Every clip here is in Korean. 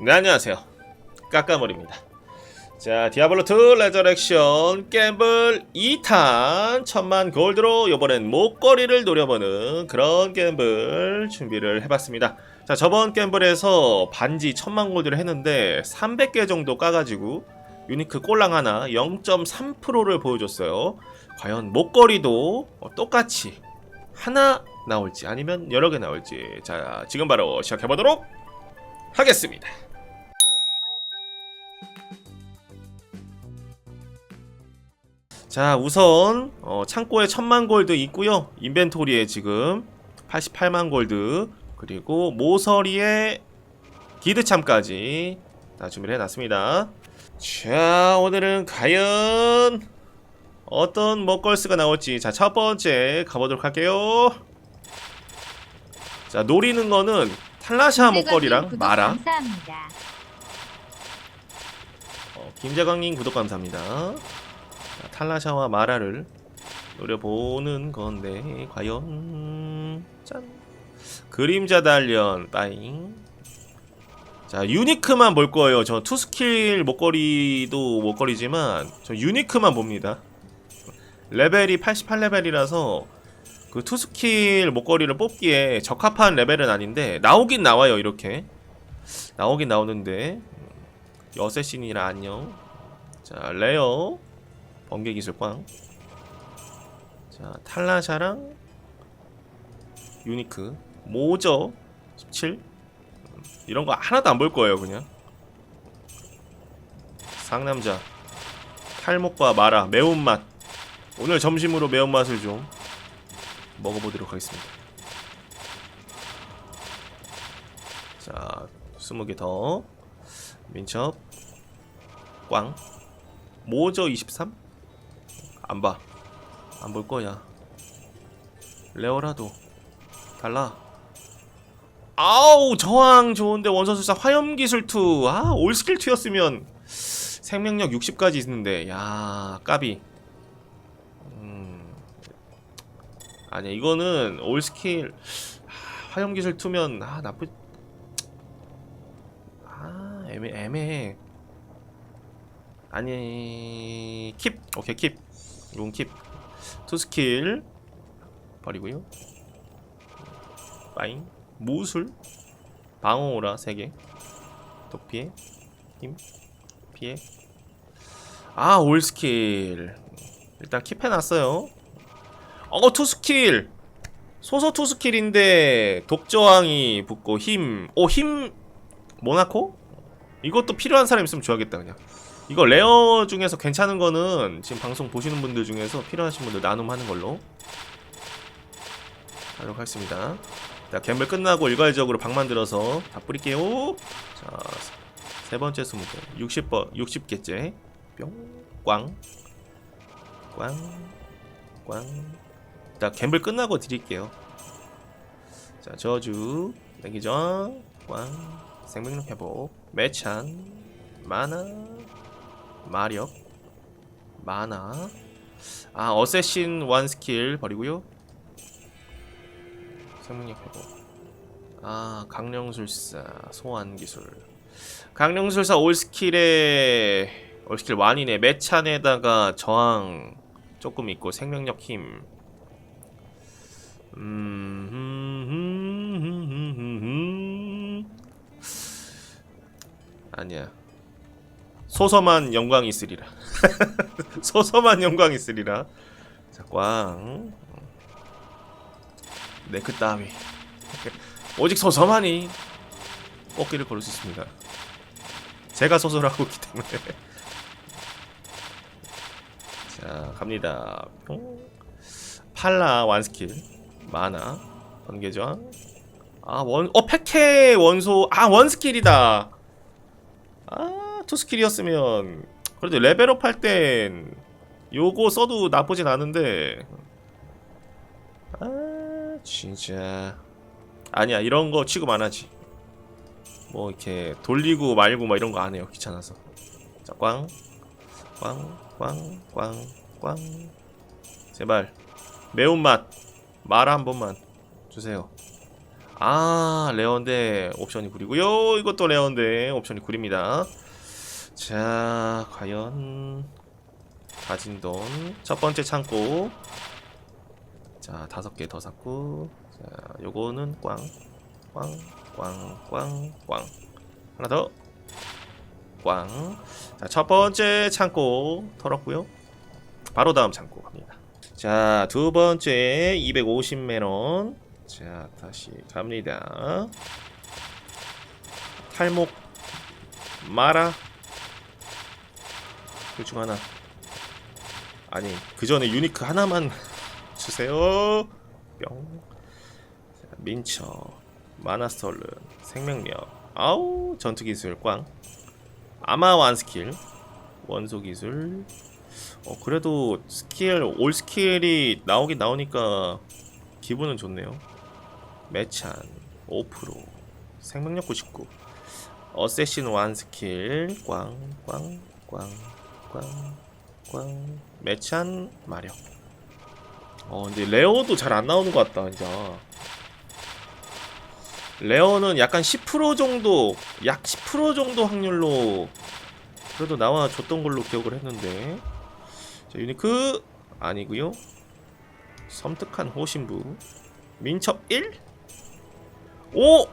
네, 안녕하세요. 까까머리입니다. 자, 디아블로2 레저렉션 갬블 2탄 천만 골드로 이번엔 목걸이를 노려보는 그런 갬블 준비를 해봤습니다. 자, 저번 갬블에서 반지 천만 골드를 했는데 300개 정도 까가지고 유니크 꼴랑 하나 0.3%를 보여줬어요. 과연 목걸이도 똑같이 하나 나올지 아니면 여러 개 나올지 자, 지금 바로 시작해보도록 하겠습니다. 자 우선 어, 창고에 천만 골드 있고요. 인벤토리에 지금 88만 골드. 그리고 모서리에 기드참까지 다 준비를 해놨습니다. 자 오늘은 과연 어떤 먹걸스가 나올지. 자 첫 번째 가보도록 할게요. 자 노리는 거는 탈라샤 목걸이랑 마라 감사합니다. 어, 김재광님 구독 감사합니다. 자, 탈라샤와 마라를 노려보는 건데 과연 짠 그림자 단련 빠잉 자 유니크만 볼 거예요. 저 투스킬 목걸이도 목걸이지만 저 유니크만 봅니다. 레벨이 88레벨이라서 그 투스킬 목걸이를 뽑기에 적합한 레벨은 아닌데 나오긴 나와요 이렇게 나오긴 나오는데 여세신이라 안녕. 자, 레어 번개 기술 꽝. 자, 탈라샤랑 유니크 모저 17. 음, 이런 거 하나도 안 볼 거예요, 그냥. 상남자 탈목과 마라 매운맛. 오늘 점심으로 매운맛을 좀 먹어보도록 하겠습니다. 자, 20개 더. 민첩 꽝 모저 23? 안 봐. 안 볼 거야. 레오라도 달라. 아우 저항 좋은데 원서술사 화염기술 2. 아 올스킬 2였으면 생명력 60까지 있는데 야 까비. 음. 아니야 이거는 올스킬 아, 화염기술 2면 아 나쁘 아 애매 애매해. 아니 킵. 오케이 킵. 이건 킵. 투스킬. 버리고요. 빠잉. 무술. 방어오라 3개. 독피해. 힘. 피해. 아 올스킬. 일단 킵해놨어요 어 투스킬. 소소 투스킬인데 독저항이 붙고 힘 오 힘 모나코? 이것도 필요한 사람 있으면 줘야겠다 그냥. 이거 레어 중에서 괜찮은 거는 지금 방송 보시는 분들 중에서 필요하신 분들 나눔하는 걸로. 하도록 하겠습니다. 자 갬블 끝나고 일괄적으로 방 만들어서 다 뿌릴게요. 자 세 번째 스무고 60번 60개째. 뿅꽝꽝꽝 자 갬블 끝나고 드릴게요 자 저주 냉기전 꽝 생명력 회복, 매찬, 마나, 마력, 마나. 아 어쌔신 원 스킬 버리고요. 생명력 회복. 아 강령술사 소환 기술. 강령술사 올 스킬에 올 스킬 완이네. 매찬에다가 저항 조금 있고 생명력 힘. 음. 음, 음. 아니야. 소서만 영광이 있으리라. 소서만 영광이 있으리라. 자, 꽝. 네크 따위. 오직 소서만이 꽃길을 걸을 수 있습니다. 제가 소설을 하고 있기 때문에. 자, 갑니다. 뿅. 팔라 완스킬. 마나. 번개저항. 아, 원, 어, 패케 원소. 아, 원스킬이다. 아, 투스킬이었으면 그래도 레벨업 할 땐 요거 써도 나쁘진 않은데 아, 진짜 아니야 이런 거 취급 안 하지. 뭐 이렇게 돌리고 말고 막 이런 거 안 해요. 귀찮아서. 자, 꽝, 꽝, 꽝, 꽝, 꽝. 제발 매운맛 마라 한 번만 주세요. 아 레어인데 옵션이 구리고요 이것도 레어인데 옵션이 구립니다 자 과연 가진 돈 첫 번째 창고 자 다섯 개 더 샀고 자 요거는 꽝 꽝 꽝 꽝 꽝 하나 더 꽝. 자, 첫 번째 창고 털었고요. 바로 다음 창고 갑니다. 자, 두 번째 250만원. 자, 다시 갑니다. 탈목 마라 그중 하나. 아니, 그 전에 유니크 하나만 주세요. 뿅. 자, 민처, 마나스톨른, 생명력. 아우, 전투기술 꽝. 아마 완 스킬 원소 기술 어 그래도 스킬 올 스킬이 나오긴 나오니까 기분은 좋네요. 매찬 5% 생명력 99 어세신 완 스킬 꽝꽝꽝 꽝 꽝 꽝 매찬 마력. 어 근데 레어도 잘 안 나오는 것 같다 진짜 레어는 약간 10% 정도, 약 10% 정도 확률로 그래도 나와 줬던 걸로 기억을 했는데 자, 유니크 아니고요. 섬뜩한 호신부. 민첩 1? 오!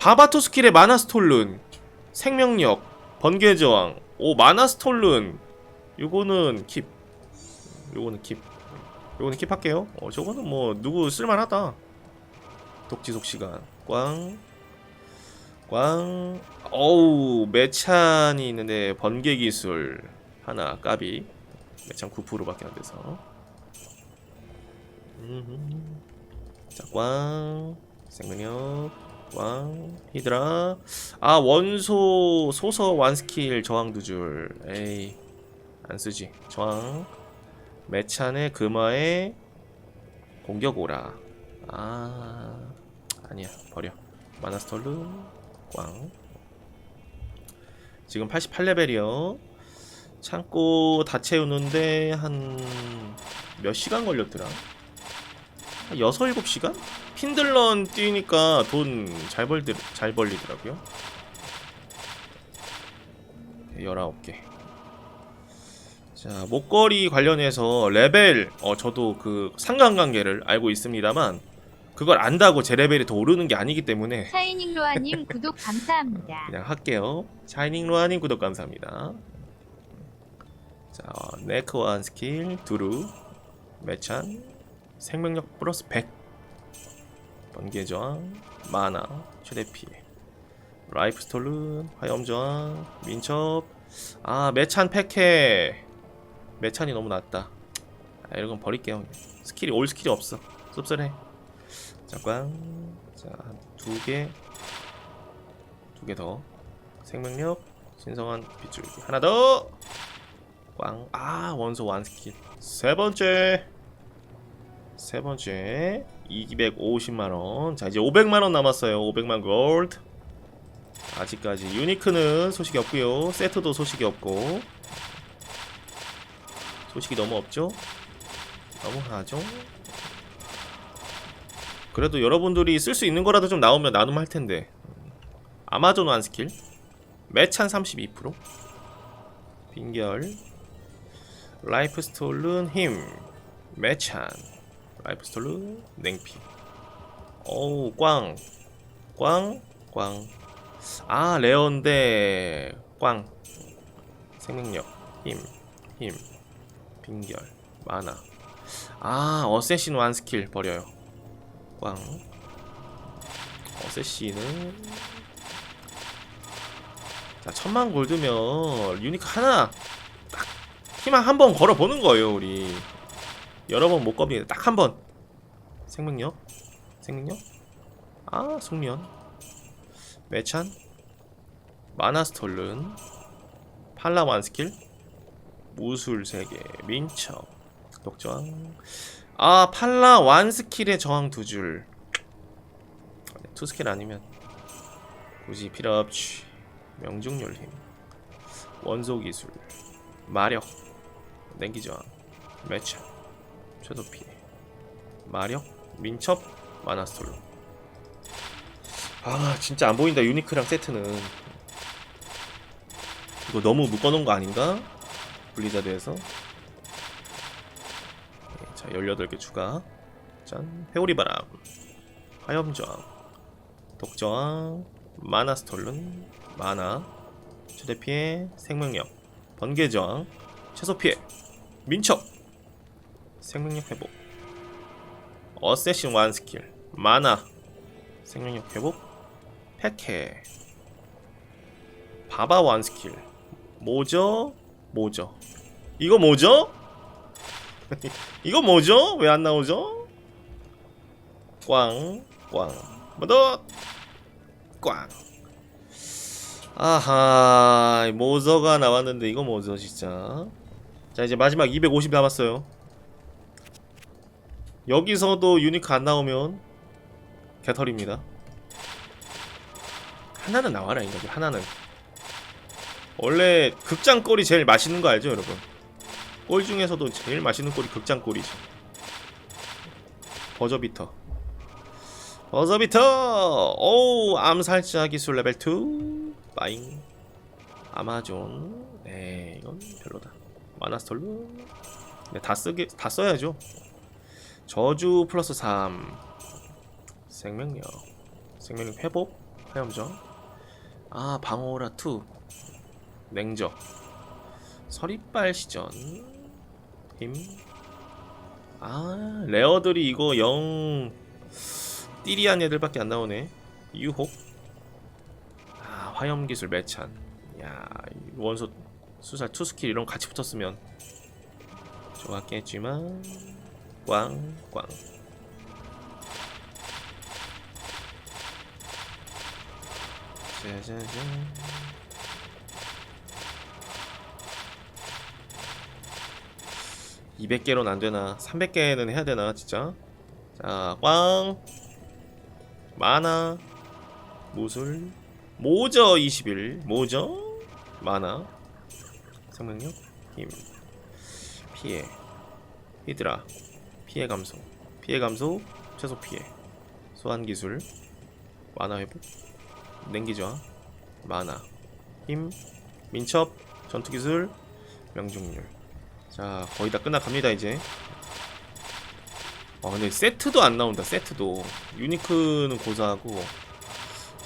바바토 스킬의 마나스톨른 생명력 번개 저항. 오 마나스톨른 요거는 킵. 요거는 킵. 요거는 킵할게요. 어 저거는 뭐 누구 쓸만하다. 독지속 시간. 꽝. 꽝. 어우, 매찬이 있는데 번개 기술. 하나 까비. 매찬 9%밖에 안 돼서. 자, 꽝. 생명력. 꽝. 히드라. 아, 원소 소서 완스킬 저항 두 줄. 에이. 안 쓰지. 저항. 매찬의 금화의 공격 오라. 아 아니야 버려 마나스톨르 꽝 지금 88레벨이요 창고 다 채우는데 한 몇 시간 걸렸더라 한 6, 7시간? 핀들런 뛰니까 돈 잘 벌, 잘 벌리더라고요 19개 자 목걸이 관련해서 레벨 어 저도 그 상관관계를 알고 있습니다만 그걸 안다고 제 레벨이 더 오르는 게 아니기 때문에 샤이닝 로아님 구독 감사합니다. 그냥 할게요. 샤이닝 로아님 구독 감사합니다. 자, 네크완 스킬 두루 매찬 생명력 플러스 100 번개 저항 마나 최대 피해 라이프 스톨른 화염 저항 민첩. 아 매찬 패캐. 매찬이 너무 낮다. 아, 이런 건 버릴게요 스킬이 올 스킬이 없어. 씁쓸해. 잠깐. 자 두 개. 두 개 더. 생명력 신성한 빗줄기. 하나 더 꽝. 아, 원소 완 스킬. 세 번째. 세 번째. 250만원. 자, 이제 500만원 남았어요. 500만 골드. 아직까지 유니크는 소식이 없고요 세트도 소식이 없고. 소식이 너무 없죠? 너무 하죠? 그래도 여러분들이 쓸 수 있는 거라도 좀 나오면 나눔 할 텐데. 아마존 완 스킬. 매찬 32%. 빈결. 라이프 스톨른 힘 매찬. 라이프 스톨른 냉피. 어우 꽝 꽝 꽝 아 레어인데 꽝. 생명력 힘힘. 빈결 마나. 아 어쌔신 완 스킬 버려요. 꽝. 어쌔신은 자 천만 골드면 유니크 하나 희망 한 번 걸어보는 거예요 우리. 여러 번 못 겁니다 딱 한 번. 생명력? 생명력? 아 숙련. 매찬? 마나스톨른 팔라 완스킬? 무술 3개. 민첩. 독저항 아 팔라 완스킬의 저항 두줄. 투스킬 아니면 굳이 필요 없지. 명중률 힘. 원소기술. 마력 냉기저항 매차. 최도 피해 마력 민첩? 마나스톨로. 아 진짜 안 보인다 유니크랑 세트는. 이거 너무 묶어놓은 거 아닌가? 블리자드에서. 네, 자 18개 추가. 짠. 회오리 바람. 화염저항. 독저항. 마나 스톨른 마나. 최대 피해 생명력. 번개 저항. 최소 피해 민첩 생명력 회복 어세신 완 스킬 마나 생명력 회복 패케 바바 완 스킬 뭐죠? 뭐죠? 이거 뭐죠? 이거 뭐죠? 왜 안 나오죠? 꽝, 꽝, 뭐더 꽝. 아하, 모저가 나왔는데 이거 뭐죠, 진짜? 자, 이제 마지막 250 남았어요. 여기서도 유니크 안 나오면 개털입니다. 하나는 나와라 이거지 하나는. 원래 극장 꼴이 제일 맛있는 거 알죠, 여러분? 꼴 중에서도 제일 맛있는 꼴이 극장 꼴이죠. 버저비터. 버저비터! 오, 암살자 기술 레벨 2. 빠잉. 아마존. 네, 이건 별로다. 마나스톨루. 네, 다 쓰게, 다 써야죠. 저주 플러스 3. 생명력. 생명력 회복. 화염정. 아, 방어라 2. 냉적. 서리빨 시전. 힘. 아, 레어들이 이거 영 띠리한 애들밖에 안 나오네. 유혹. 아, 화염 기술 매찬. 야, 이 원소 수살 투 스킬 이런 거 같이 붙었으면 좋았겠지만 꽝, 꽝. 짜자잔. (200개로는) 안 되나? (300개는) 해야 되나 진짜? 자 꽝. 마나. 무술. 모저 21 모저 마나 생명력 힘 피해. 히드라 피해 감소. 피해 감소 최소 피해. 소환 기술 마나 회복 냉기 저항 마나 힘 민첩 전투 기술 명중률. 자 거의 다 끝나갑니다 이제. 아 근데 세트도 안 나온다 세트도. 유니크는 고사하고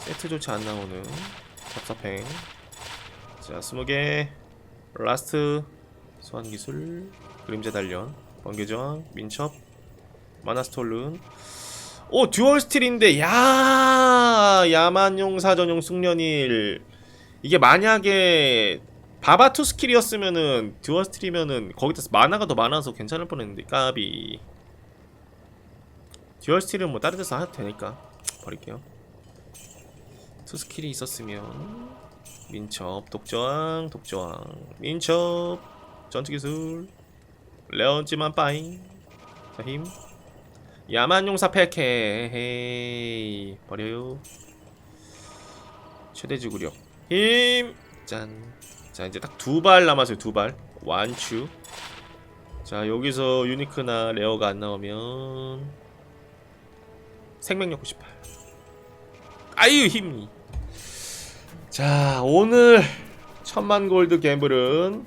세트조차 안 나오는 섭섭행. 자 스무 개 라스트 소환기술 그림자 단련 번개저항 민첩 마나스톨룬. 오 듀얼 스틸인데 야 야만용 사 전용 숙련일. 이게 만약에 바바투 스킬이었으면은 듀얼 스틸이면은 거기다 마나가 더 많아서 괜찮을 뻔했는데 까비. 듀얼 스틸은 뭐 다른 데서 해도 되니까. 버릴게요. 투 스킬이 있었으면 민첩 독저항 독저항 민첩. 전투기술. 레온지만 빠잉 자힘. 야만용사 패케 헤이. 버려요. 최대 지구력. 힘짠자 이제 딱 두 발 남았어요 두발. 완추. 자 여기서 유니크나 레어가 안 나오면 생명력 98 아유 힘이 자 오늘 천만 골드 갬블은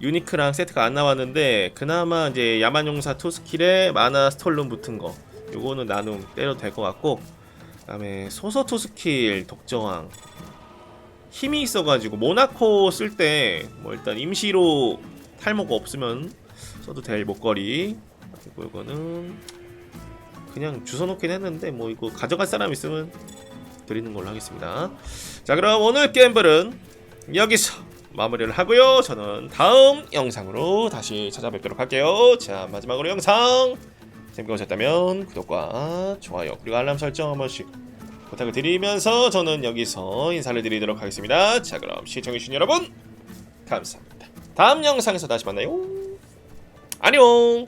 유니크랑 세트가 안 나왔는데 그나마 이제 야만용사 투 스킬에 마나 스톨룸 붙은 거 요거는 나눔 때려도 될 것 같고 그 다음에 소서 투 스킬 독저항 힘이 있어가지고 모나코 쓸 때 뭐 일단 임시로 탈모가 없으면 써도 될 목걸이. 그리고 이거는 그냥 주워놓긴 했는데 뭐 이거 가져갈 사람 있으면 드리는 걸로 하겠습니다. 자 그럼 오늘 게임블은 여기서 마무리를 하고요. 저는 다음 영상으로 다시 찾아뵙도록 할게요. 자 마지막으로 영상 재밌게 보셨다면 구독과 좋아요 그리고 알람 설정 한 번씩 부탁을 드리면서 저는 여기서 인사를 드리도록 하겠습니다. 자 그럼 시청해주신 여러분 감사합니다. 다음 영상에서 다시 만나요. 안녕